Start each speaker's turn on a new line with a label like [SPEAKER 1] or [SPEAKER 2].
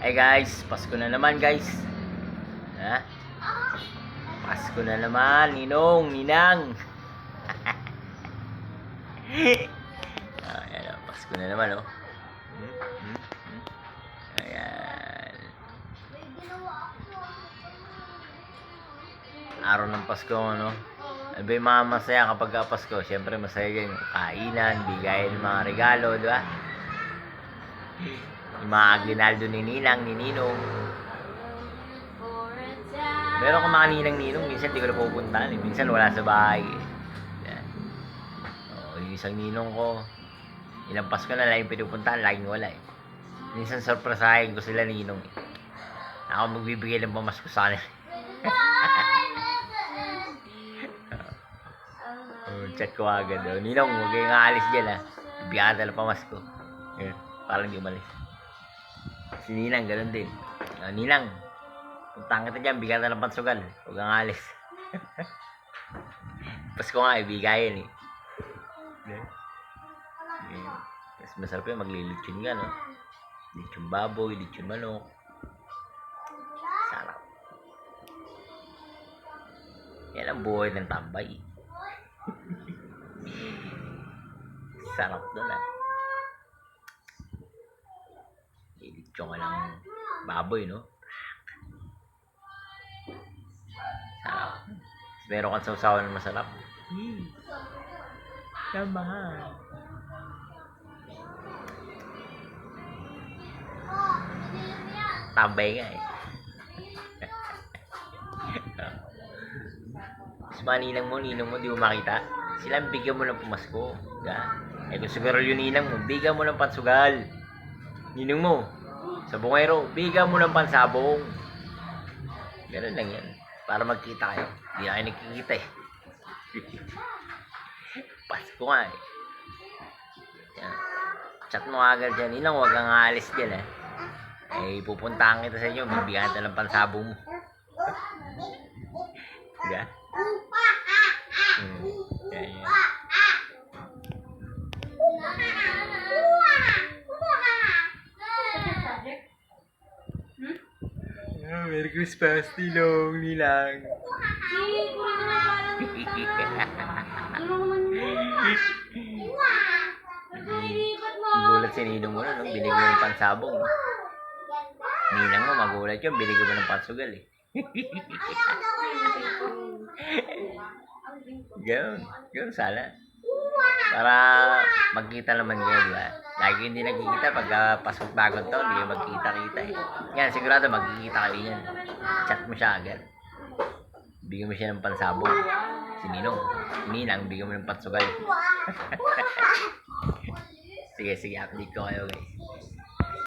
[SPEAKER 1] Hey guys, Pasko na naman guys. Ha? Pasko na naman, Ninong, Ninang. ah, ayan, oh, Pasko na naman oh. Hmm, hmm, hmm. Ayan. Araw ng Pasko, ano? Ba yung mga masaya kapag ka Pasko? Siyempre masaya yung Kainan, bigayan mga regalo, di ba? Yung mga aguinaldo ni Ninang, ni Ninong. Meron kang mga ninang ninong, minsan di ko na pupuntahan. Eh. Minsan wala sa bahay. Eh. Yan. Oh, yung isang ninong ko, ilang Pasko na lang yung pinupuntahan, laging wala eh. Minsan surpresahin ko sila ninong eh. Ako magbibigay ng pamasko sa kanila. Oh, chat ko agad. Oh. Ninong, huwag kayong aalis dyan ah. Bigyan ka ng pamasko. Eh, parang di umalis. Si Ninang, ganun din. Ah, Ninang, puntahan kita dyan, bigyan ka ng pansugal. Huwag kang alis. Pasko nga, ibigayin eh. Yeah. Yeah. Mas masarap yung maglilitsyon nga, no? Litsyon baboy, litsyon manok. Sarap. Yan ang buhay ng tambay. Sarap doon ah. Litsyon ka ng baboy, no? Sarap. Meron kang sausawan na masarap. Hmm. Tamahal. Tambay nga eh. Mas maninang mo, ninang mo, di mo makita. Sila bigyan mo ng pumasko. Diba? Eh kung siguro yung ninang mo, bigyan mo ng pansugal. Ninang mo, sa bungero, bigyan mo ng pansabong. Ganun lang yan. Para magkita kayo. Hindi na kayo nagkikita eh. Pasko nga eh. Yan. Chat mo agad dyan. Ninang, huwag kang aalis dyan eh. Eh, pupuntahan kita sa inyo. Bibigyan kita ng pansabong mo. Ah, Merry Christmas, Tilong, Nilang. Gulat si Ninong mo na, no? Binigyan ng pansabong. Ninang mo, magulat yun. Binigyan mo ng pansugal, eh. Ganun. Ganun sana. Para magkita naman kayo, di ba? Lagi hindi nagkikita pag uh, pasok bagong taon, hindi magkita-kita eh. Yan, sigurado magkikita kayo yan. Chat mo siya agad. Bigyan mo siya ng pansabong. Si Ninong. Si Ninang, bigyan mo ng pansugal. sige, sige, update ko kayo guys.